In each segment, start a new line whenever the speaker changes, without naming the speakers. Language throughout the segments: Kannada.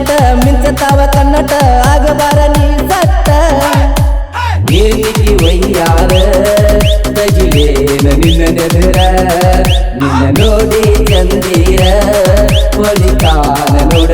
ನಟ ಮಿಂಚತಾವ ಕನ್ನಟ ಆಗಬಾರ ನೀ ಸತ್ತ. ವೇದಿಕೆ ವೈಯಾರ ತಗಿಲೇನ ನಿನ್ನ ನೆದರ ನಿನ್ನ ನೋಡಿ ಚಂದಿರ, ಹೊಲಿತಾನ ನೋಡ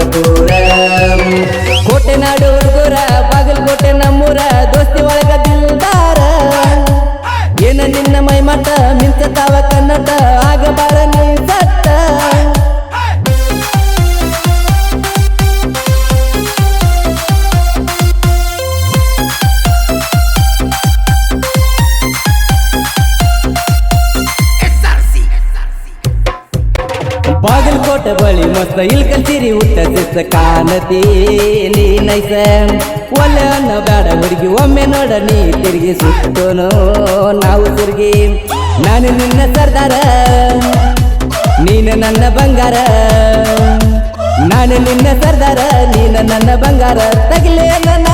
ಬಳಿ ಮಸ್ತ ಇಲ್ ಕಲ್ಸಿರಿ ಊಟ ಸಿಸ್ತ ಕಾಣತಿ. ನೀ ನೈಸ. ಒಲ್ಲೆ ಅನ್ನ ಬೇಡ ಹುಡುಗಿ ಒಮ್ಮೆ ನೋಡ, ನೀ ತಿರುಗಿ ಸುತ್ತೋನು ನಾವು ತಿರುಗಿ, ನಾನು ನಿನ್ನ ಸರ್ದಾರ. ನೀನು ನನ್ನ ಬಂಗಾರ. ನಾನು ನಿನ್ನ ಸರ್ದಾರ, ನೀನು ನನ್ನ ಬಂಗಾರ. ತಗಲೇ ನಾನದುರ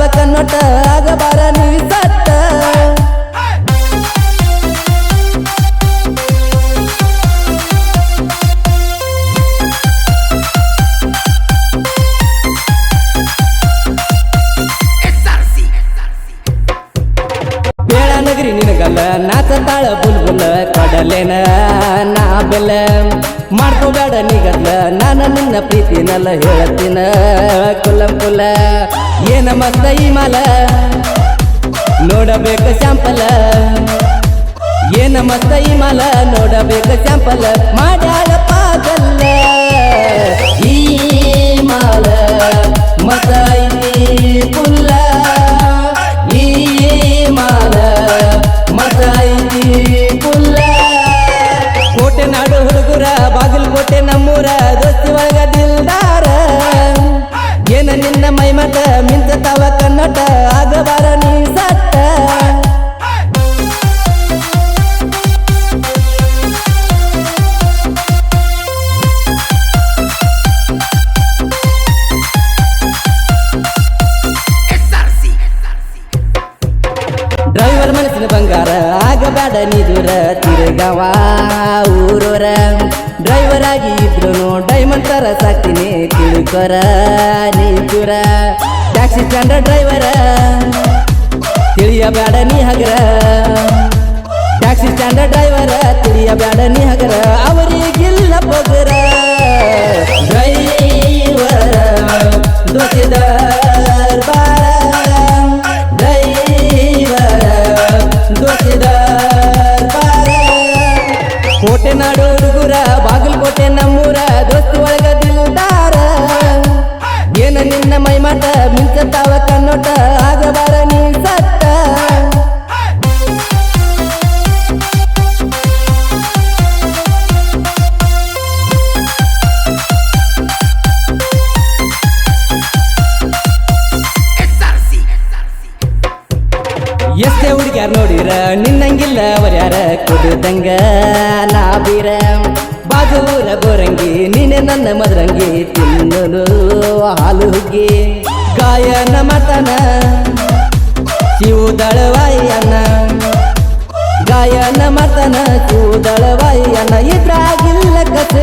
ಮಿಂಚತಾವ ಕನ್ನೋಟ ಆಗಬಾರ ನೀ ಸತ್ತ. ನಗರಿ ನಿನಗಲ್ಲ ನಾಚತಾಳ ಬುಲ್ಬುಲ ಕೊಡಲೇನ ನಾ ಬೆಲ್ಲ. ಮಾಡ್ಕೋಬೇಡ ನಿಗಲ್ಲ ನಾನು ನಿನ್ನ ಪ್ರೀತಿನಲ್ಲ ಹೇಳ್ತೀನ ಕುಲ ಕುಲ ಏನ ಮಸ್ತ ಈ ಮಾಲ? ನೋಡಬೇಕು ಸ್ಯಾಂಪಲ ಏನ ಮಸ್ತ ಈ ಮಾಲ? ನೋಡಬೇಕು ಸ್ಯಾಂಪಲ್ ಮಾಡ್ಯಾಳ ಪಾಗಲ್ಲ ಬಾಗಲಕೋಟೆ ನಮ್ಮೂರ ದೋಸ್ತಿ ಒಳಗ ದಿಲ್ದಾರ ಏನ ನಿನ್ನ ಮೈ ಮಠ ಆಗಬೇಡ ನಿದುರ ದೂರ ತಿರುಗವ. ಊರೂರ ಡ್ರೈವರ್ ಆಗಿ ಇದ್ರು ಡೈಮಂಡ್ ತರ ಸಾಕ್ತೀನಿ ತಿಳ್ಕೊರ ನೀ ದೂರ ಟ್ಯಾಕ್ಸಿ ಚಂದ್ರ ಡ್ರೈವರ ತಿಳಿಯಬೇಡ ನೀ ಹಗರ ಟ್ಯಾಕ್ಸಿ ಚಂದ್ರ ಡ್ರೈವರ ತಿಳಿಯಬೇಡ ನೀ ಹಗರ ಅವರಿಗಿಲ್ಲ ಪೊಗರ. ನಿನ್ನ ಮೈ ಮಾಟ ಮಿಂಚತಾವ ಕನ್ನೋಟ. ಆಗಬಾರ ನೀ ಸತ್ತ. ಎಷ್ಟೇ ಹುಡುಗ್ಯಾರ ನೋಡಿರ, ನಿನ್ನಂಗಿಲ್ಲ ಅವರ್ಯಾರ ಕುಡಿದಂಗ. ನಾ ಬೀರ. ಬಾಜೂರ ಗೋರಂಗಿ ನೀನೆ ನನ್ನ ಮದರಂಗಿ ತಿನ್ನಲು ಹಾಲು ಹುಗ್ಗಿ. ಗಾಯನ ಮತನ ಶಿವದಳವಾಯನ ಗಾಯನ ಮತನ ಶಿವದಳವಾಯನ ಇದ್ರಾಗಿಲ್ಲ ಕಸರ